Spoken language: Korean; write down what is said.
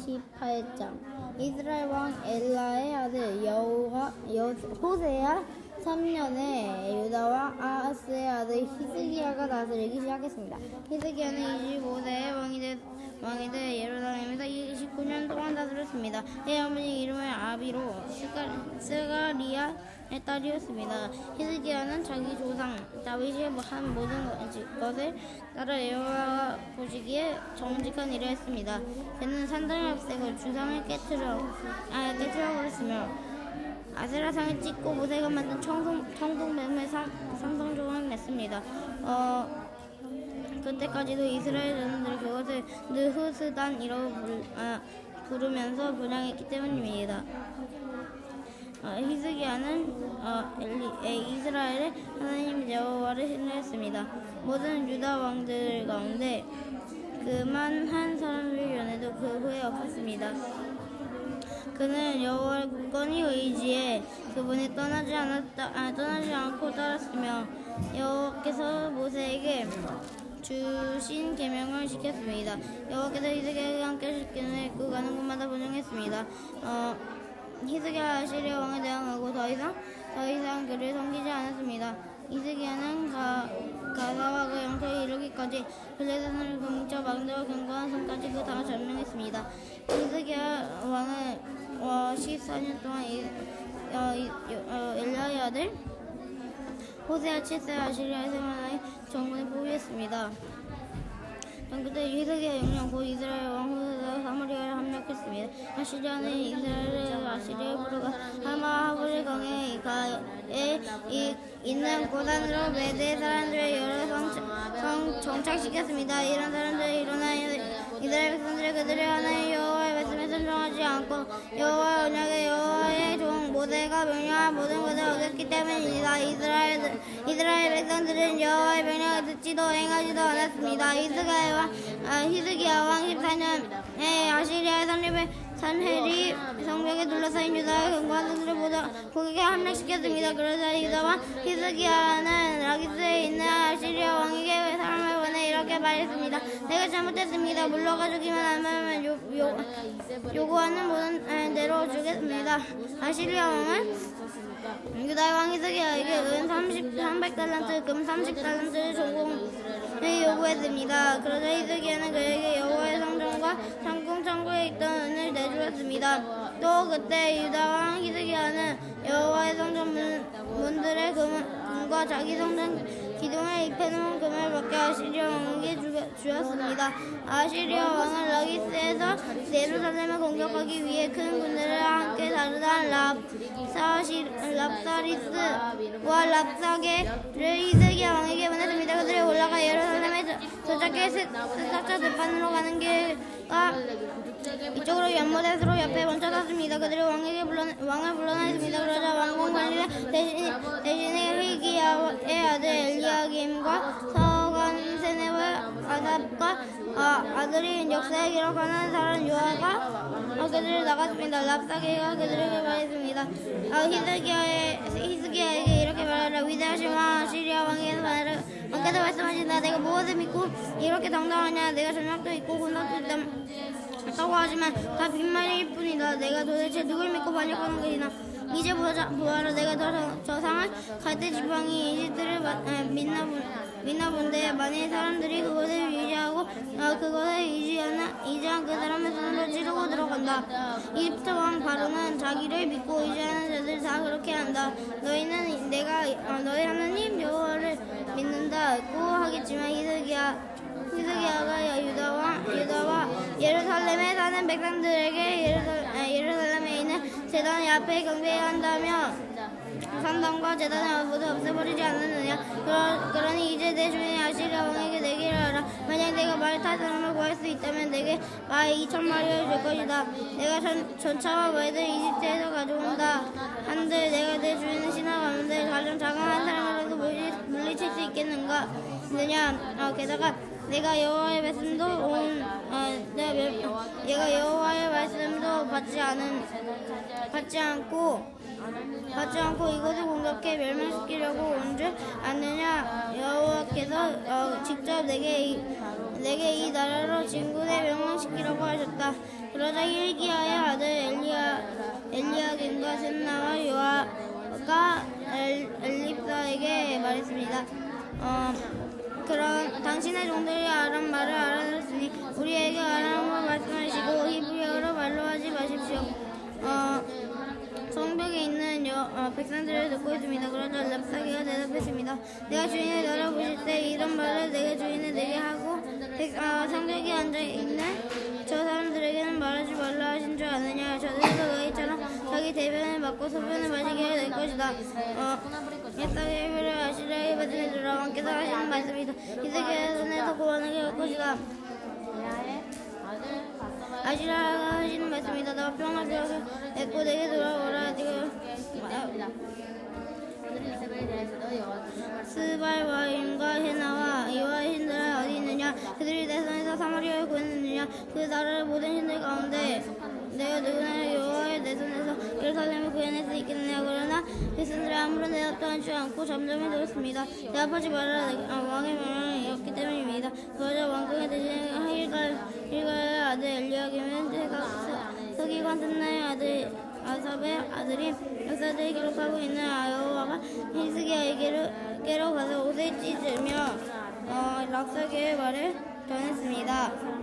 18장. 이스라엘 왕 엘라의 아들 여호가 여 호세야 3년에 유다 왕 아하스의 아들 히스기야가 다스리기 시작했습니다. 히스기야는 25세의 왕이 되 왕이 돼 예루살렘에서 29년 동안 다스렸습니다. 제 어머니 이름은 아비로 스가, 스가리아의 딸이었습니다. 히스기야는 자기 조상 다윗이 한 모든 것을 따라 여호와가 보시기에 정직한 일을 했습니다. 그는 산당을 없애고 주상을 깨뜨려 아 깨뜨려 버렸으며 아세라상을 찍고 모세가 만든 청동 청동뱀을 상상조각 냈습니다. 어 그때까지도 이스라엘 자손들이 그것을 느흐스단이라고 부르, 아, 부르면서 분양했기 때문입니다. 어, 히스기야는 어, 엘리, 에, 이스라엘의 하나님 여호와를 신뢰했습니다. 모든 유다 왕들 가운데 그만 한 사람을 연해도 그 후에 없었습니다. 그는 여호와를 굳건히 의지해 그분이 떠나지 않았다 아, 떠나지 않고 따랐으며 여호와께서 모세에게 주신 계명을 지켰습니다. 여호와께서 히스기야와 함께 시키는 그 가는 곳마다 분양했습니다. 어, 히스기야 아시리아 왕에 대항하고 더 이상 더 이상 그를 섬기지 않았습니다. 히스기야는 가, 가사와 그 영토에 이르기까지 블레셋을 뭉쳐 망대와 견고한 성까지 그 당을 점령했습니다. 히스기야 왕은 어, 14년 동안 이, 어, 이, 어, 엘라의 아들 호세아 7세 아시리아의 생활하에 정권을 포기했습니다. 그때 히스기야 영령 곧 이스라엘 왕 호세가 사마리아를 함락했습니다. 아시리아는 이스라엘을 아시리아 부르가 하마 하브리 강에 가에 이, 있는 고단으로 메대 사람들을 여러 성, 성 정착시켰습니다. 이런 사람들이 일어나 이스라엘 백성들이 그들의 하나님 여 않고 여호와 언약의 여호와의 종 모세가 명령한 모든 것을 어겼기 때문입니다. 이스라엘 이스라엘 백성들은 여호와의 명령을 듣지도 행하지도 않았습니다. 왕 아, 히스기야 왕 14년에 아시리아의 산립의 산헤리 성벽에 둘러싸인 유다의 견고한 성들을 모두 고객에 함락시켰습니다. 그러자 유다 왕 히스기야는 라기스에 있는 아시리아 말했습니다. 내가 잘못했습니다. 물러가 주기만 하면 요, 요, 요구하는 모든 에, 대로 주겠습니다. 아시리아 왕은 유다의 왕 히스기야에게 은 30, 300달란트, 금 30달란트를 전공을 요구했습니다. 그러자 히스기야는 그에게 여호와의 성전과 상궁 창고에 있던 은을 내주었습니다. 또 그때 유다 왕 히스기야는 여호와의 성전 문, 문들의 금, 금과 자기 성전 기둥에 입혀놓은 금을 밖에 아시리아 왕에게 주, 주었습니다. 아시리아 왕은 라기스에서 예루살렘을 공격하기 위해 큰 군대를 함께 다루던 랍사시, 랍사리스와 랍사게를 히스기야 왕에게 보냈습니다. 그들이 올라가 예루살렘에 도착해 스사차 들판으로 가는 길과 연못에서로 옆에 멈춰섰습니다. 그들이 왕에게 불러 왕을 불러냈습니다. 그러자 왕궁 관리는 대신 대신에 히기야의 아들 엘리야김과 서관 세네와 아삽과 아, 아들이 역사에 기록하는 사람 요아가 어, 그들을 나갔습니다. 랍사게가 그들에게 말했습니다. 아, 히스기야에게 이렇게 말하라 위대하신 왕 시리아 왕에서 말하라 왕께서 말씀하신다. 내가 무엇을 믿고 이렇게 당당하냐? 내가 전략도 있고 군락도 있다. 다고 하지만 다 빈말일 뿐이다. 내가 도대체 누굴 믿고 반역하는 것이나 이제 보자, 보아라 내가 저, 저 상을 갈대 지방이 이집트를 마- 에, 믿나, 본- 믿나 본데 만일 사람들이 그것을 유지하고 어, 그것을 유지하나 이지한 그 사람의 손으로 찌르고 들어간다. 이집트 왕 바로는 자기를 믿고 의지하는 자들 다 그렇게 한다. 너희는 내가 어, 너희 하나님 여호와를 믿는다 고 하겠지만 히스기야 히스기야가 유다와 유다와 예루살렘에 사는 백성들에게 예루살, 아, 예루살렘에 있는 제단 앞에 경배해야 한다며. 산당과 제단을 모두 없애버리지 않느냐. 그러, 그러 니 이제 내 주인 아시리아 왕에게 내기를 하라. 만약 내가 말 탈 사람을 구할 수 있다면 내게 말 2천 마리를 줄 것이다. 내가 전, 전차와 말들 이집트에서 가져온다. 한들 내가 내 주인을 지나가는데 가장 장한 사람이라도 물리, 물리칠 수 있겠는가? 느냐? 어, 게다가 내가 여호와의 말씀도 온 어, 내가 멸- 얘가 여호와의 말씀도 받지 않은 받지 않고 받지 않고 이것을 공격해 멸망시키려고 온 줄 아느냐? 여호와께서 어, 직접 내게 이, 내게 이 나라로 진군에 멸망시키려고 하셨다. 그러자 힐기야의 아들 엘리야 엘리야김과 셋나와 요아가 엘, 엘립사에게 말했습니다. 어, 그런 당신의 종들이 아람 말을 알아들었으니 우리에게 아람어로 말씀하시고 히브리어로 말로 하지 마십시오 어, 성벽에 있는 여, 어, 백성들을 듣고 있습니다. 그러자 랍사기가 대답했습니다. 내가 주인을 너려보실 때 이런 말을 내게 주인을 내게 하고 백, 어, 성벽에 앉아 있는 저 사람들에게는 말하지 말라 하신 줄 아느냐. 저들도 너희처럼 자기 대변을 맞고 소변을 마시게 될 것이다. 어, 옛사의 일을 아시라의 받은 주라 왕께서 하시는 말씀이다. 이스라엘 손에서 구원하게 올 것이다. 아시라가 하시는 말씀이다. 너가 평화를 내고 내게 돌아오라. 지금 스발 와인과 헤나와 이와 신들은 어디 있느냐? 그들이 내 손에서 사마리아를 구했느냐? 그 나라의 모든 신들 가운데 내가 누구나 여호와의 내 손에서 예루살렘을 구해낼 수 있겠느냐? 그러나 백성들이 아무런 대답도 하지 않고 잠잠히 들었습니다. 대답하지 말라. 아, 왕의 명령이었기 때문입니다. 그러자 왕궁에 대신 하일갈 힐갈의 아들 엘리야김은 서기관 든나의 아들 아삽의 아들이 역사들이 기록하고 있는 아여와가 히스기야에게로 가서 옷을 찢으며 어, 락사기의 말을 전했습니다.